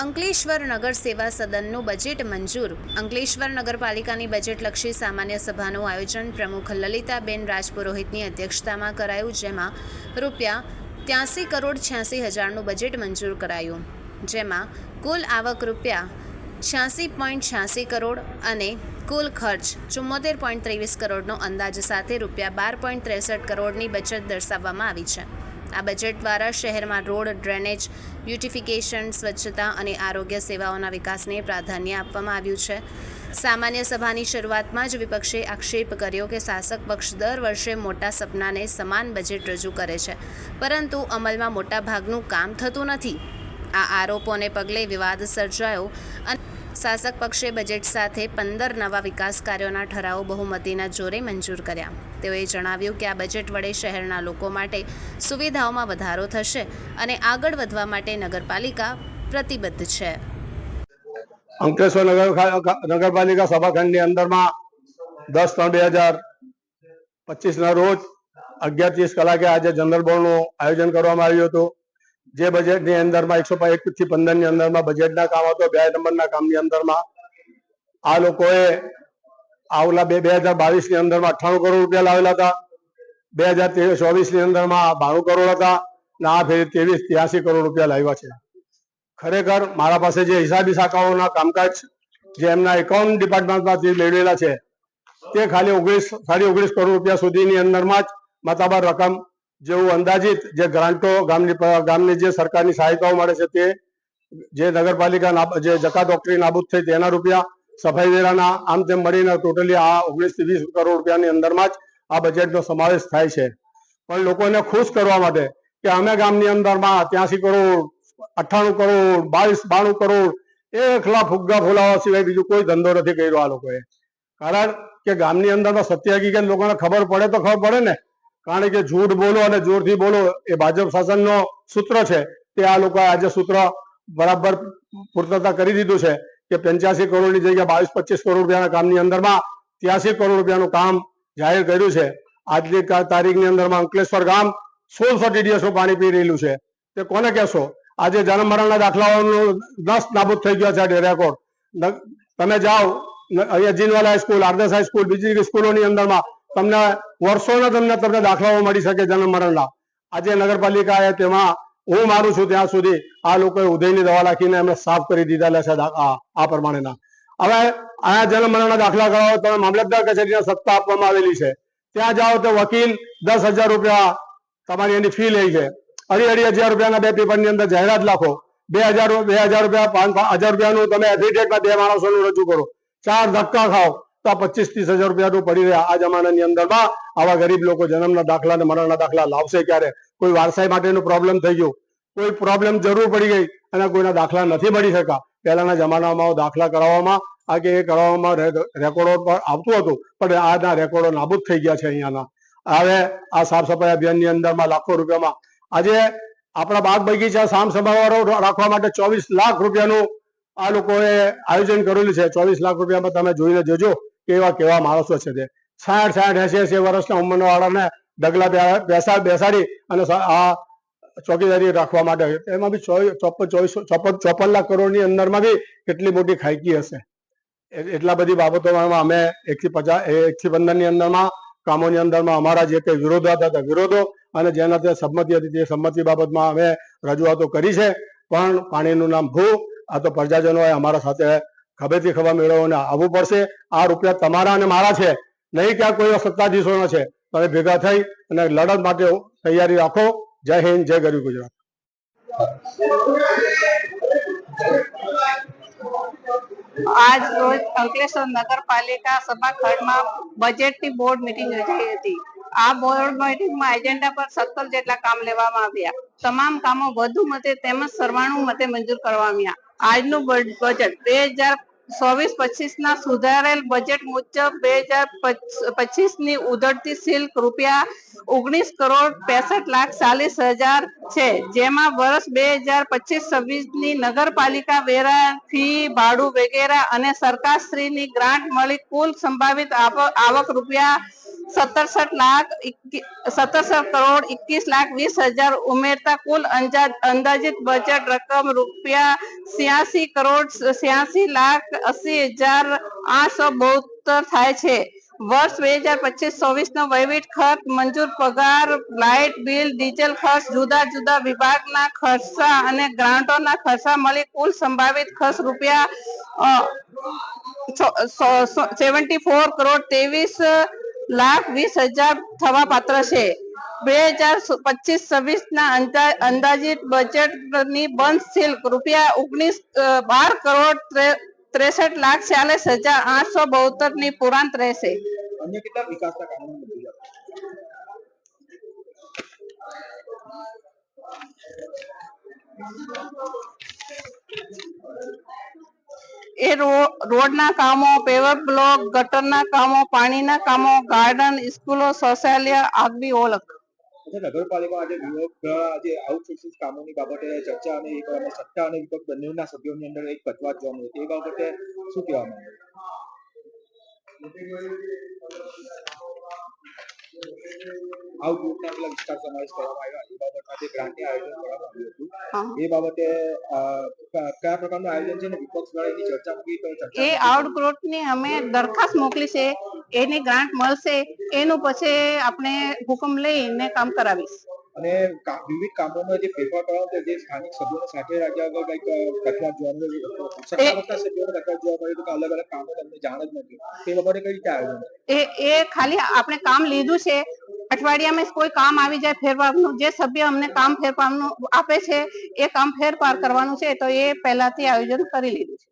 અંકલેશ્વર નગર સેવા સદનનું બજેટ મંજૂર. અંકલેશ્વર નગરપાલિકાની બજેટલક્ષી સામાન્ય સભાનું આયોજન પ્રમુખ લલિતાબેન રાજપુરોહિતની અધ્યક્ષતામાં કરાયું, જેમાં રૂપિયા ત્યાસી કરોડ છ્યાસી હજારનું બજેટ મંજૂર કરાયું. જેમાં કુલ આવક રૂપિયા છ્યાસી પોઈન્ટ છ્યાસી કરોડ અને કુલ ખર્ચ ચુમ્મોતેર પોઈન્ટ ત્રેવીસ કરોડનો અંદાજ સાથે રૂપિયા બાર પોઈન્ટ ત્રેસઠ કરોડની બચત દર્શાવવામાં આવી છે. આ બજેટ દ્વારા શહેરમાં રોડ ડ્રેનેજ, બ્યુટિફિકેશન, સ્વચ્છતા અને આરોગ્ય સેવાઓના વિકાસને પ્રાધાન્ય આપવામાં આવ્યું છે. સામાન્ય સભાની શરૂઆતમાં જ વિપક્ષે આક્ષેપ કર્યો કે શાસક પક્ષ દર વર્ષે મોટા સપનાને સમાન બજેટ રજૂ કરે છે, પરંતુ અમલમાં મોટાભાગનું કામ થતું નથી. આ આરોપોને પગલે વિવાદ સર્જાયો અને શાસક પક્ષે બજેટ સાથે પંદર નવા વિકાસ કાર્યોના ઠરાવો બહુમતીના જોરે મંજૂર કર્યા. તેઓએ જણાવ્યું કે આ બજેટ વડે શહેરના લોકો માટે સુવિધાઓમાં વધારો થશે અને આગળ વધવા માટે નગરપાલિકા પ્રતિબદ્ધ છે. અંકલેશ્વર નગર નગરપાલિકા સભાખંડની અંદરમાં દસ ત્રણ બે હજાર પચીસના રોજ અગિયાર ત્રીસ કલાકે આજે જનરલ બોર્ડનું આયોજન કરવામાં આવ્યું હતું. જે બજેટની અંદરમાં એકસો એક થી પંદરની અંદરમાં બજેટના કામ હતો, બે નંબરના કામની અંદરમાં. આ લોકોએ આવલા બે બે હજાર બાવીસની અંદરમાં અઠ્ઠાણું કરોડ રૂપિયા લાવેલા હતા. બે હજાર ચોવીસની અંદરમાં બાણું કરોડ હતા અને આ ફેરી ત્રેવીસ, ત્યાસી કરોડ રૂપિયા લાવ્યા છે. ખરેખર મારા પાસે જે હિસાબી શાખાઓના કામકાજ જે એમના એકાઉન્ટ ડિપાર્ટમેન્ટમાંથી મેળવેલા છે, તે ખાલી ઓગણીસ સાડી ઓગણીસ કરોડ રૂપિયા સુધીની અંદરમાં જ માતાબાર રકમ જેવું અંદાજિત જે ગ્રાન્ટો ગામની ગામની જે સરકારની સહાયતાઓ મળે છે તે જે નગરપાલિકા જે જકા ડોક્ટરી નાબૂદ થઈ તેના રૂપિયા સફાઈ વેરાના આમ તેમ મળીને ટોટલી આ ઓગણીસથી વીસ કરોડ રૂપિયાની અંદરમાં જ આ બજેટનો સમાવેશ થાય છે. પણ લોકોને ખુશ કરવા માટે કે અમે ગામની અંદરમાં ત્યાંસી કરોડ, અઠ્ઠાણું કરોડ, બાવીસ, બાણું કરોડ એકલા ફુગ્ગા ફોલાવા સિવાય બીજું કોઈ ધંધો નથી કર્યો આ લોકોએ. કારણ કે ગામની અંદરમાં સત્ય હકીકત લોકોને ખબર પડે તો ખબર પડે ને. કારણ કે જૂઠ બોલો અને જોરથી બોલો એ ભાજપ શાસનનો સૂત્ર છે. તે આ લોકોએ આજે સૂત્ર બરાબર પૂર્તતા કરી દીધું છે કે પંચ્યાસી કરોડની જગ્યાએ બાવીસ પચીસ કરોડ રૂપિયાના કામની અંદરમાં ત્યાસી કરોડ રૂપિયાનું કામ જાહેર કર્યું છે. આજની તારીખની અંદરમાં અંકલેશ્વર ગામ સોળસો ટીડીએસનું પાણી પી રહેલું છે. તે કોને કહેશો? આજે જન્મરણના દાખલાઓનું નસ નાબૂદ થઈ ગયા છે રેકોર્ડ તમે જાઓ અહીંયા જીનવાલા હાઈસ્કૂલ, આરદેસ હાઈસ્કૂલ, બીજી સ્કૂલોની અંદરમાં તમને વર્ષોના તમને તમને દાખલાઓ મળી શકે જન્મ મરણના. આજે એ તેમાં હું મારું છું ત્યાં સુધી આ લોકોએ ઉદયની દવા લખીને એમને સાફ કરી દીધેલા છે આ પ્રમાણેના. હવે આ જન્મ દાખલા કરાવો તમે મામલતદાર કચેરીના સત્તા આપવામાં આવેલી છે. ત્યાં જાઓ તો વકીલ દસ હજાર રૂપિયા તમારી એની ફી લે છે. અઢી અઢી હજાર રૂપિયાના બે પેપરની અંદર જાહેરાત લાખો. બે હજાર બે હજાર રૂપિયા પાંચ હજાર રૂપિયાનું તમે એફિડેવિટમાં બે માણસોનું રજૂ કરો. ચાર ધક્કા ખાઓ. તો આ પચીસ ત્રીસ હજાર રૂપિયાનું પડી રહ્યા આ જમાનાની અંદરમાં. આવા ગરીબ લોકો જન્મના દાખલા અને મરણના દાખલા લાવશે ક્યારે? કોઈ વારસાઈ માટેનું પ્રોબ્લેમ થઈ ગયું. કોઈ પ્રોબ્લેમ જરૂર પડી ગઈ અને કોઈના દાખલા નથી મળી શકા પહેલાના જમાનામાં દાખલા કરાવવામાં આ કે એ કરાવવામાં રેકોર્ડો પર આવતું હતું, પણ આના રેકોર્ડો નાબૂદ થઈ ગયા છે અહીંયાના. હવે આ સાફ સફાઈ અભિયાનની અંદરમાં લાખો રૂપિયામાં. આજે આપણા બાગ બગીચા સામ સંભાળો રાખવા માટે ચોવીસ લાખ રૂપિયાનું આ લોકોએ આયોજન કરેલું છે. ચોવીસ લાખ રૂપિયામાં તમે જોઈને જોજો. કેવા કેવા માણસો છે તે. સાઠ સાઠ, એસી એસી વર્ષના ઉંમરના વાળાને ડગલા બેસા, બેસાડી અને આ ચોકીદારી રાખવા માટે. એમાં બી ચોપન ચોવીસ ચોપન ચોપન લાખ કરોડની અંદરમાં બી કેટલી મોટી ખાઈકી હશે. એટલા બધી બાબતોમાં અમે એકથી પચાસ એકથી પંદરની અંદરમાં, કામોની અંદરમાં અમારા જે કંઈ વિરોધો હતા વિરોધો અને જેના તે સંમતિ હતી તે સંમતિ બાબતમાં અમે રજૂઆતો કરી છે. પણ પાણીનું નામ ભૂ, આ તો પ્રજાજનોએ અમારા સાથે ખભેથી ખભા મેળવવાને આવવું પડશે. આ રૂપિયા તમારા અને મારા છે. નહીં ક્યાં કોઈ સત્તાધીશોનો છે. તમે ભેગા થઈ અને લડત માટે તૈયારી રાખો. જય હિન્દ, જય ગરીબ ગુજરાત. આજ રોજ અંકલેશ્વર નગરપાલિકા સભાખંડમાં બજેટની બોર્ડ મીટિંગ યોજાઈ હતી. આ બોર્ડ મિટિંગમાં એજન્ડા પર સત્તર જેટલા કામ લેવામાં આવ્યા. તમામ કામો વધુ મતે તેમજ સરવાણું મતે મંજૂર કરવામાં આવ્યા. આજનું બજેટ બે હજાર ચોવીસ પચીસ ના સુધારેલ બજેટ મુજબ બે હજાર પચીસની ઉધડતી સિલ્ક રૂપિયા ઓગણીસ કરોડ પેસઠ લાખ ચાલીસ હજાર છે. જેમાં વર્ષ બે હજાર પચીસ છવ્વીસની નગરપાલિકા વેરા ફી, ભાડું વગેરે અને સરકારશ્રીની ગ્રાન્ટ મળી કુલ સંભવિત આવક રૂપિયા સત્તરસઠ લાખ સત્તરસઠ કરોડ એકવીસ લાખ વીસ હજાર ઉમેરતા કુલ અંદાજિત બજેટ રકમ રૂપિયા છ્યાસી કરોડ છ્યાસી લાખ અસી હજાર આઠસો બોતેર થાય છે. વર્ષ બે હજાર પચીસ ચોવીસ નો વહીવટ ખર્ચ, મંજૂર પગાર, લાઇટ બિલ, ડીઝલ ખર્ચ, જુદા જુદા વિભાગના ખર્ચા અને ગ્રાન્ટોના ખર્ચા મળી કુલ સંભવિત ખર્ચ રૂપિયા સેવન્ટી ફોર કરોડ ત્રેવીસ લાખ વીસ હજાર થવા પાત્ર છે. બે હજાર પચીસ, છવ્વીસ ના અંદાજિત બજેટની બંધ સીલ રૂપિયા ઓગણીસ બાર કરોડ ત્રેસઠ લાખ ચાલીસ હજાર આઠસો બોતેરની પુરાંત રહેશે. એ રોડ રોડના કામો પેવર બ્લોક ગટરના કામો, પાણીના કામો ગાર્ડન સ્કૂલો શૌચાલય આગવી ઓળખ. નગરપાલિકા આજે આજે આઉટસોર્સિંગ કામોની બાબતે ચર્ચા અને એ કરવામાં સત્તા અને વિપક્ષ બંનેના સભ્યોની અંદર એક કચવાટ જોવા મળ્યો. તે બાબતે શું કહેવા માંગો આઉટલુકના પેલા વિસ્તાર સમાવેશ કરવામાં આવ્યા. એ બાબતમાં ગ્રાન્ટની આયોજન કરવામાં આવ્યું હતું. એ બાબતે કયા પ્રકારનું આયોજન છે અને વિપક્ષ દ્વારા એની ચર્ચા મૂકી તો એ આઉટગ્રોથની અમે દરખાસ્ત મોકલી છે. એની ગ્રાન્ટ મળશે. એનું પછી આપણે હુકમ લઈને કામ કરાવીશ. અને વિવિધ કામોમાં જે ફેરફાર કરવાનો છે જે સ્થાનિક સભ્યોને સાથે રાખ્યા વગર કંઈક કચવાટ જોવા મળ્યો સત્તાપક્ષના સભ્યોને જોવા મળ્યું કે અલગ અલગ કામો તમને જાણ જ નથી તે બાબતે કઈ રીતે આયોજન? એ એ ખાલી આપણે કામ લીધું છે. અઠવાડિયામાં કોઈ કામ આવી જાય ફેરફારનું જે સભ્ય અમને કામ ફેરફારનું આપે છે, એ કામ ફેરફાર કરવાનું છે, તો એ પહેલાથી આયોજન કરી લીધું છે.